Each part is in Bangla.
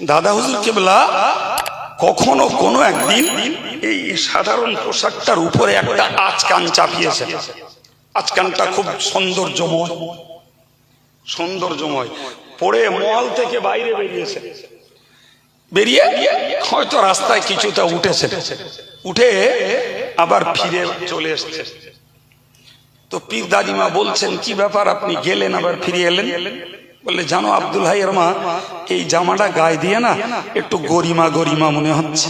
দাদা হুজুর কেবলা, কখনো কোনো একদিন এই সাধারণ পোশাকটার উপরে একটা আচকান চাপিয়েছে আচকানটা খুব সৌন্দর্যময় সৌন্দর্যময়। পড়ে মল থেকে বাইরে বেরিয়েছে। বেরিয়ে হয়তো রাস্তায় কিছুটা উঠেছে উঠে আবার ফিরে চলে এসছে। তো পীর দাদিমা বলছেন, কি ব্যাপার, আপনি গেলেন, আবার ফিরে এলেন? বললে, জানো আব্দুল হাইয়ের মা, এই জামাটা গায়ে দিয়ে না একটু গরিমা গরিমা মনে হচ্ছে।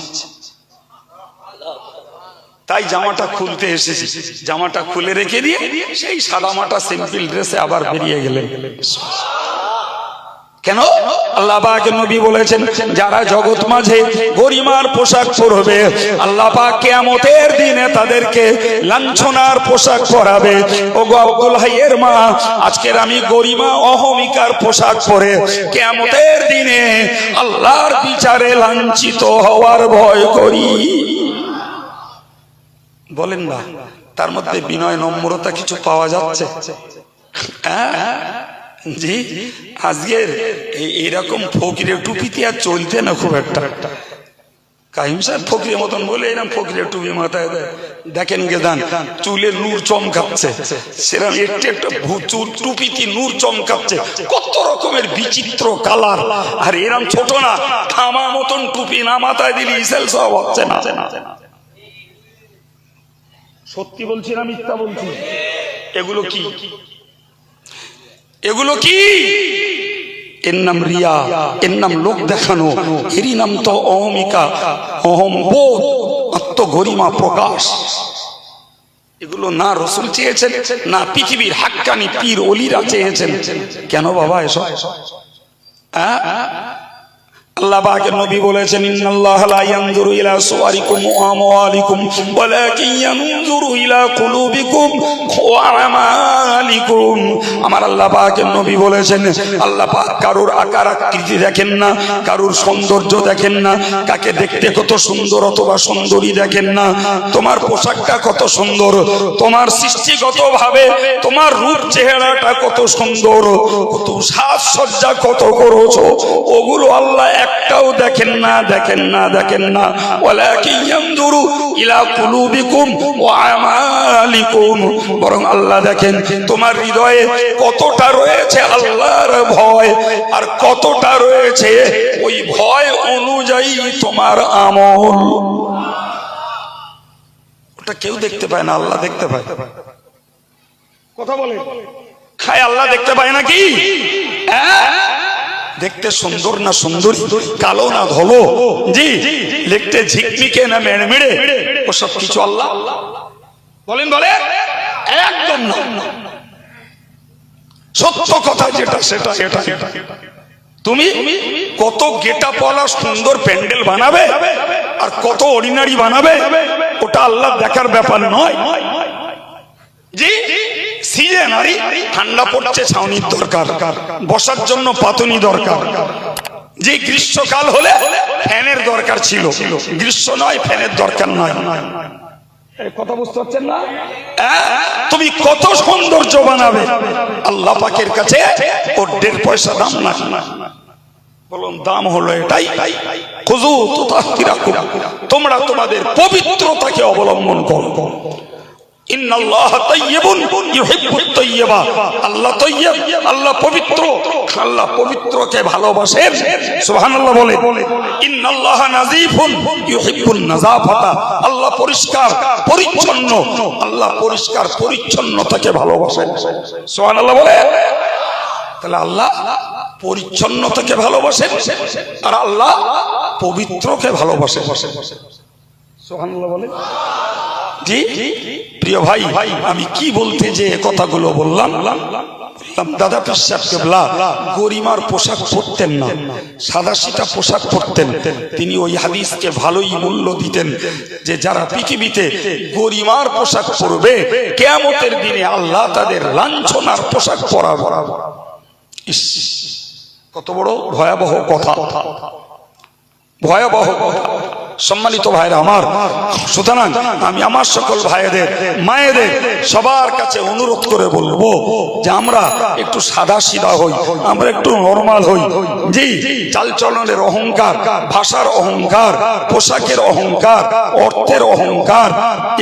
তাই জামাটা খুলতে এসেছি। জামাটা খুলে রেখে দিয়ে সেই সাদা মাটা সিম্পল ড্রেসে আবার বেরিয়ে গেলেন। কেন? আল্লাহ পাক নবী বলেছেন, যারা জগৎ মাঝে গরিমার পোশাক পরবে, আল্লাহ পাক কিয়ামতের দিনে তাদেরকে লাঞ্ছনার পোশাক পরাবে। ও গো আব্দুল হাইয়ের মা, আজকের আমি গরিমা অহমিকার পোশাক পরে কিয়ামতের দিনে আল্লাহর বিচারে লাঞ্ছিত হওয়ার ভয় করি। বলেন না, তার মধ্যে বিনয় নম্রতা কিছু পাওয়া যাচ্ছে? হ্যাঁ? জি আজকের এইরকম ফকিরের টুপিতে আর চলতে না খুব একটা। কাহিম স্যার ফকিরের মতন বলে এরকম ফকিরের টুপি মাথায় দেয়। দেখেন গেদান চুলে নূর চমকাচ্ছে। সেরকম একটু একটা চুল টুপিতে নূর চমকাচ্ছে। কত রকমের বিচিত্র কালার। আর এরম ছোট না থামা মতন টুপি না মাথায় দিলে ইসেল সব হচ্ছে না। সত্যি বলছি না মিথ্যা বলছি? এগুলো কি? এগুলো কি? এর নাম রিয়া, এর নাম লোক দেখানো, এরই নাম তো অহমিকা, অহম বোধ, আত্মগরিমা প্রকাশ। এগুলো না রসুল চেয়েছেন, না পৃথিবীর হাক্কানি পীর অলিরা চেয়েছেন। কেন বাবা এসব? হ্যাঁ? আল্লাহ নবী বলেছেন আমার নবী বলেছেন, আল্লাহ আকার আকৃতি দেখেন না, কারুর সৌন্দর্য দেখেন না, কাকে দেখতে কত সুন্দর অথবা সুন্দরী দেখেন না, তোমার পোশাকটা কত সুন্দর, তোমার সৃষ্টিগত ভাবে তোমার রূপ চেহারাটা কত সুন্দর, কত সাজসজ্জা কত করেছ, ওগুলো আল্লাহ একটাও দেখেন না দেখেন না দেখেন না। ইলা কুলুবিকুম ওয়া আমালিকুম। বরং আল্লাহ দেখেন তোমার হৃদয়ে কতটা রয়েছে আল্লাহর ভয় আর কতটা রয়েছে ওই ভয় অনুযায়ী তোমার আমল। ওটা কেউ দেখতে পায় না আল্লাহ দেখতে পায়। কথা বলে। খায় আল্লাহ দেখতে পায় নাকি? হ্যাঁ? দেখতে সুন্দর না সুন্দরী? কালো না ধলো? জি দেখতে ঝিকমিকে না মেড়মেড়ে? ওসব কিছু আল্লাহ? বলেন বলে একদম না। সত্য কথা যেটা, সেটা এটা তুমি কত গেটা পলা সুন্দর প্যান্ডেল বানাবে আর কত অর্ডিনারি বানাবে, ওটা আল্লাহ দেখার ব্যাপার নয়। জি? সিজন আরে ঠান্ডা পড়ছে ছাউনির দরকার। বসার জন্য পাতুনি দরকার। যে গ্রীষ্মকাল হলে ফ্যানের দরকার ছিল। গ্রীষ্ম নয় ফ্যানের দরকার নয়। কথা বুঝতে পারছেন না? হ্যাঁ? তুমি কত সৌন্দর্য বানাবে। আল্লাহ পাকের কাছে ওর দেড় পয়সা দাম না। বলুন দাম হলো এটাই। তোমরা তোমাদের পবিত্রতাকে অবলম্বন করো। আল্লাহ আল্লাহ পবিত্র। আল্লাহ পবিত্রকে বলে ইন্নাল্লাহ আল্লাহ পরিষ্কার, পরিচ্ছন্ন। আল্লাহ পরিষ্কার, পরিচ্ছন্নতাকে ভালোবাসেন। সুবহানাল্লাহ বলে তাহলে আল্লাহ পরিচ্ছন্নতাকে ভালোবাসেন আর আল্লাহ পবিত্রকে ভালোবাসেন। সুবহানাল্লাহ বলে জি প্রিয় ভাই আমি কি বলতে যে কথাগুলো বললাম? দাদা গরিমার পোশাক পরতেন না পোশাক পরতেন। তিনি ওই হাদিসকে ভালোই মূল্য দিতেন যে যারা পৃথিবীতে গরিমার পোশাক পরবে কেয়ামতের দিনে আল্লাহ তাদের লাঞ্ছনার পোশাক ইস, কত বড় ভয়াবহ কথা। ভয়াবহ সম্মানিত ভাইরা আমার। সুতরাং আমি আমার সকল ভাইদের, মায়েদের সবার কাছে অনুরোধ করে বলব যে আমরা একটু সাদা সিধা হই, আমরা একটু নর্মাল হই। জি, চালচলনের অহংকার, ভাষার অহংকার, পোশাকের অহংকার, অর্থের অহংকার,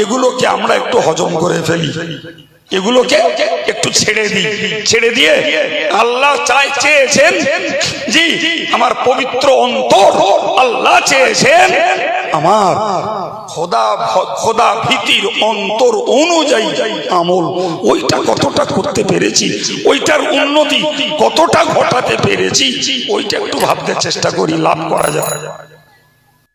এগুলোকে আমরা একটু হজম করে ফেলি। এগুলোকে একটু ছেড়ে দিই। ছেড়ে দিয়ে আল্লাহ চাই চেয়েছেন জি আমার পবিত্র অন্তর আল্লাহ চেয়েছেন আমার খোদা খোদা ভীতির অন্তর অনুযায়ী আমল। ওইটা কতটা করতে পেরেছি, ওইটার উন্নতি কতটা ঘটাতে পেরেছি, ওইটা একটু ভাবতে চেষ্টা করি, লাভ করা যায়।